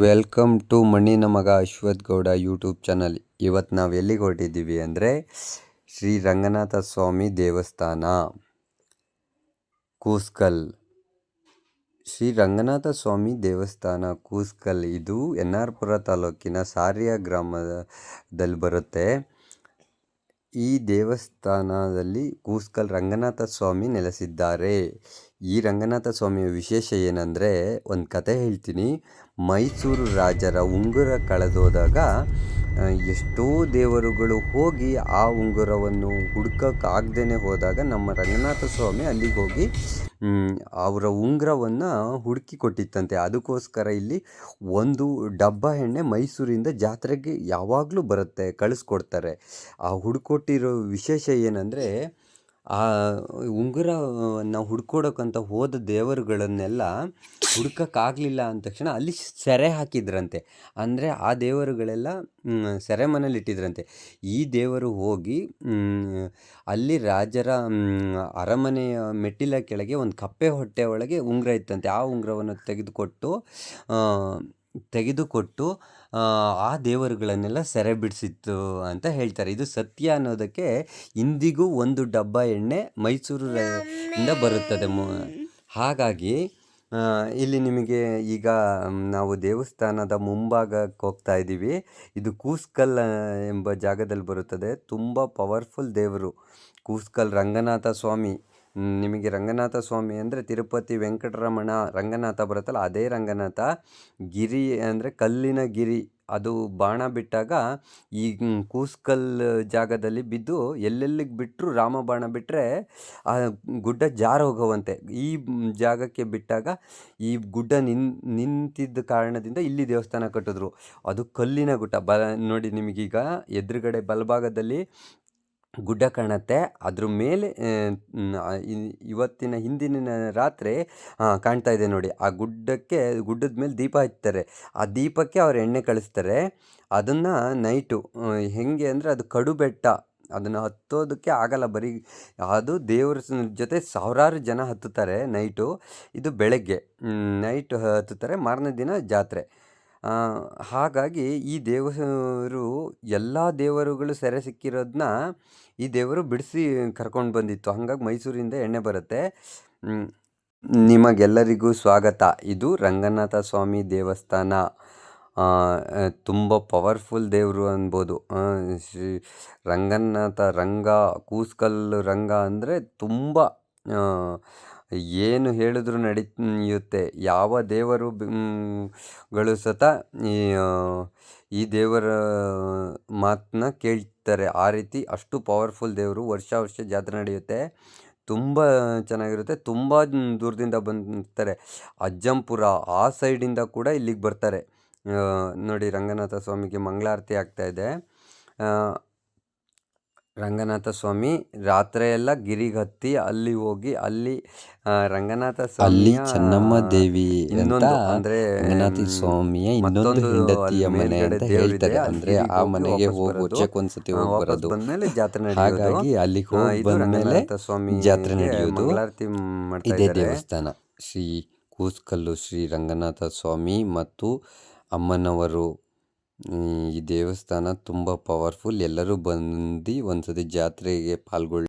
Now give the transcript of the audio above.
Welcome to ಮಣ್ಣಿನ ಮಗ Ashwath Gowda YouTube channel. ಇವತ್ತು ನಾವು ಎಲ್ಲಿಗೆ ಹೊರಟಿದ್ದೀವಿ ಅಂದರೆ ಶ್ರೀ ರಂಗನಾಥ ಸ್ವಾಮಿ ದೇವಸ್ಥಾನ. ಕೂಸ್ಕಲ್. ಶ್ರೀ ರಂಗನಾಥ ಸ್ವಾಮಿ ದೇವಸ್ಥಾನ ಕೂಸ್ಕಲ್. ಇದು ಎನ್ ಆರ್ ಪುರ ತಾಲೂಕಿನ ಸಾರಿಯ ಗ್ರಾಮದಲ್ಲಿ ಬರುತ್ತೆ. ಈ ದೇವಸ್ಥಾನದಲ್ಲಿ ಕೂಸ್ಕಲ್ ರಂಗನಾಥ ಸ್ವಾಮಿ ನೆಲೆಸಿದ್ದಾರೆ. ಈ ರಂಗನಾಥ ಸ್ವಾಮಿಯ ವಿಶೇಷ ಏನಂದರೆ, ಒಂದು ಕತೆ ಹೇಳ್ತೀನಿ. ಮೈಸೂರು ರಾಜರ ಉಂಗುರ ಕಳೆದೋದಾಗ ಎಷ್ಟೋ ದೇವರುಗಳು ಹೋಗಿ ಆ ಉಂಗುರವನ್ನು ಹುಡ್ಕೋಕ್ಕಾಗ್ದೇ ಹೋದಾಗ ನಮ್ಮ ರಂಗನಾಥ ಸ್ವಾಮಿ ಅಲ್ಲಿಗೆ ಹೋಗಿ ಅವರ ಉಂಗುರವನ್ನು ಹುಡುಕಿ ಕೊಟ್ಟಿತ್ತಂತೆ. ಅದಕ್ಕೋಸ್ಕರ ಇಲ್ಲಿ ಒಂದು ಡಬ್ಬ ಎಣ್ಣೆ ಮೈಸೂರಿಂದ ಜಾತ್ರೆಗೆ ಯಾವಾಗಲೂ ಬರುತ್ತೆ, ಕಳಿಸ್ಕೊಡ್ತಾರೆ. ಆ ಹುಡುಕೊಟ್ಟಿರೋ ವಿಶೇಷ ಏನಂದರೆ ಆ ಉಂಗುರವನ್ನು ಹುಡ್ಕೊಡೋಕ್ಕಂತ ಹೋದ ದೇವರುಗಳನ್ನೆಲ್ಲ ಹುಡ್ಕೋಕ್ಕಾಗಲಿಲ್ಲ ಅಂದ ತಕ್ಷಣ ಅಲ್ಲಿ ಸೆರೆ ಹಾಕಿದ್ರಂತೆ. ಅಂದರೆ ಆ ದೇವರುಗಳೆಲ್ಲ ಸೆರೆಮನೇಲಿ ಇಟ್ಟಿದ್ರಂತೆ ಈ ದೇವರು ಹೋಗಿ ಅಲ್ಲಿ ರಾಜರ ಅರಮನೆಯ ಮೆಟ್ಟಿಲ ಕೆಳಗೆ ಒಂದು ಕಪ್ಪೆ ಹೊಟ್ಟೆ ಒಳಗೆ ಉಂಗುರ ಇತ್ತಂತೆ. ಆ ಉಂಗುರವನ್ನು ತೆಗೆದುಕೊಟ್ಟು ತೆಗೆದುಕೊಟ್ಟು ಆ ದೇವರುಗಳನ್ನೆಲ್ಲ ಸೆರೆ ಬಿಡಿಸಿತ್ತು ಅಂತ ಹೇಳ್ತಾರೆ. ಇದು ಸತ್ಯ ಅನ್ನೋದಕ್ಕೆ ಇಂದಿಗೂ ಒಂದು ಡಬ್ಬ ಎಣ್ಣೆ ಮೈಸೂರು ಇಂದ ಬರುತ್ತದೆ. ಹಾಗಾಗಿ ಇಲ್ಲಿ ನಿಮಗೆ ಈಗ ನಾವು ದೇವಸ್ಥಾನದ ಮುಂಭಾಗಕ್ಕೆ ಹೋಗ್ತಾ ಇದ್ದೀವಿ. ಇದು ಕೂಸ್ಕಲ್ ಎಂಬ ಜಾಗದಲ್ಲಿ ಬರುತ್ತದೆ. ತುಂಬ ಪವರ್ಫುಲ್ ದೇವರು. ಕೂಸ್ಕಲ್ ರಂಗನಾಥ ಸ್ವಾಮಿ. ನಿಮಗೆ ರಂಗನಾಥ ಸ್ವಾಮಿ ಅಂದರೆ ತಿರುಪತಿ ವೆಂಕಟರಮಣ ರಂಗನಾಥ ಬರುತ್ತಲ್ಲ, ಅದೇ ರಂಗನಾಥ ಗಿರಿ ಅಂದರೆ ಕಲ್ಲಿನ ಗಿರಿ. ಅದು ಬಾಣ ಬಿಟ್ಟಾಗ ಈ ಕೂಸ್ಕಲ್ ಜಾಗದಲ್ಲಿ ಬಿದ್ದು ಎಲ್ಲೆಲ್ಲಿಗೆ ಬಿಟ್ಟರು ರಾಮ ಬಾಣ ಬಿಟ್ಟರೆ ಆ ಗುಡ್ಡ ಜಾರು ಹೋಗುವಂತೆ. ಈ ಜಾಗಕ್ಕೆ ಬಿಟ್ಟಾಗ ಈ ಗುಡ್ಡ ನಿನ್, ನಿಂತಿದ್ದ ಕಾರಣದಿಂದ ಇಲ್ಲಿ ದೇವಸ್ಥಾನ ಕಟ್ಟಿದ್ರು. ಅದು ಕಲ್ಲಿನ ಗುಡ್ಡ. ಬ, ನೋಡಿ ನಿಮಗೀಗ ಎದುರುಗಡೆ ಬಲಭಾಗದಲ್ಲಿ ಗುಡ್ಡ ಕಾಣುತ್ತೆ. ಅದ್ರ ಮೇಲೆ ಇವತ್ತಿನ ಹಿಂದಿನ ರಾತ್ರಿ ಕಾಣ್ತಾ ಇದೆ ನೋಡಿ. ಆ ಗುಡ್ಡಕ್ಕೆ, ಗುಡ್ಡದ ಮೇಲೆ ದೀಪ ಹಚ್ತಾರೆ. ಆ ದೀಪಕ್ಕೆ ಅವ್ರು ಎಣ್ಣೆ ಕಳಿಸ್ತಾರೆ. ಅದನ್ನು ನೈಟು ಹೇಗೆ ಅಂದರೆ ಅದು ಕಡು ಬೆಟ್ಟ. ಅದನ್ನು ಹತ್ತೋದಕ್ಕೆ ಆಗಲ್ಲ ಬರೀ. ಅದು ದೇವ್ರ ಜೊತೆ ಸಾವಿರಾರು ಜನ ಹತ್ತುತ್ತಾರೆ ನೈಟು. ಇದು ಬೆಳಗ್ಗೆ ನೈಟ್ ಹತ್ತುತ್ತಾರೆ. ಮಾರನೇ ದಿನ ಜಾತ್ರೆ. ಹಾಗಾಗಿ ಈ ದೇವರು ಎಲ್ಲ ದೇವರುಗಳು ಸೆರೆ ಸಿಕ್ಕಿರೋದನ್ನ ಈ ದೇವರು ಬಿಡಿಸಿ ಕರ್ಕೊಂಡು ಬಂದಿತ್ತು. ಹಾಗಾಗಿ ಮೈಸೂರಿಂದ ಎಣ್ಣೆ ಬರುತ್ತೆ. ನಿಮಗೆಲ್ಲರಿಗೂ ಸ್ವಾಗತ. ಇದು ರಂಗನಾಥ ಸ್ವಾಮಿ ದೇವಸ್ಥಾನ. ತುಂಬ ಪವರ್ಫುಲ್ ದೇವರು ಅನ್ಬೋದು. ಶ್ರೀ ರಂಗನಾಥ ರಂಗ ಕೂಸ್ಕಲ್ಲು ರಂಗ ಅಂದರೆ ತುಂಬ ಏನು ಹೇಳಿದ್ರು ನಡೆಯುತ್ತೆ. ಯಾವ ದೇವರು ಗಳು ಸತ ಈ ದೇವರ ಮಾತನ್ನ ಕೇಳ್ತಾರೆ. ಆ ರೀತಿ ಅಷ್ಟು ಪವರ್ಫುಲ್ ದೇವರು ವರ್ಷ ವರ್ಷ ಜಾತ್ರೆ ನಡೆಯುತ್ತೆ. ತುಂಬ ಚೆನ್ನಾಗಿರುತ್ತೆ. ತುಂಬ ದೂರದಿಂದ ಬಂದಿರ್ತಾರೆ ಅಜ್ಜಂಪುರ ಆ ಸೈಡಿಂದ ಕೂಡ ಇಲ್ಲಿಗೆ ಬರ್ತಾರೆ. ನೋಡಿ ರಂಗನಾಥ ಸ್ವಾಮಿಗೆ ಮಂಗಳಾರತಿ ಆಗ್ತಾಯಿದೆ ರಂಗನಾಥ ಸ್ವಾಮಿ ರಾತ್ರಿಯೆಲ್ಲ ಗಿರಿಗೆ ಹತ್ತಿ ಅಲ್ಲಿ ಹೋಗಿ ಅಲ್ಲಿ ರಂಗನಾಥ ಅಲ್ಲಿ ಚೆನ್ನಮ್ಮ ದೇವಿ ಅಂತ ಅಂದ್ರೆ ರಂಗನಾಥ ಸ್ವಾಮಿಯ ಇನ್ನೊಂದು ಹೆಂಡತಿಯ ಮನೆ ಅಂತ ಹೇಳ್ತಾರೆ. ಅಂದ್ರೆ ಆ ಮನೆಗೆ ಹೋಗಿ ವರ್ಷಕ್ಕೆ ಒಂದ್ಸತಿ ಹೋಗಿ ಬರೋದು. ಬಂದ್ಮೇಲೆ ಜಾತ್ರೆ ಹಾಗಾಗಿ ಅಲ್ಲಿ ಹೋಗಿ ಬಂದ್ಮೇಲೆ ಜಾತ್ರೆ ನಡೆಯೋದು. ಇದೇ ದೇವಸ್ಥಾನ. ಶ್ರೀ ಕೂಸ್ಕಲ್ಲು ಶ್ರೀ ರಂಗನಾಥ ಸ್ವಾಮಿ ಮತ್ತು ಅಮ್ಮನವರು ಈ ದೇವಸ್ಥಾನ ತುಂಬ ಪವರ್ಫುಲ್ ಎಲ್ಲರೂ ಬಂದು ಒಂದ್ಸತಿ ಜಾತ್ರೆಗೆ ಪಾಲ್ಗೊಳ್ಳಿ.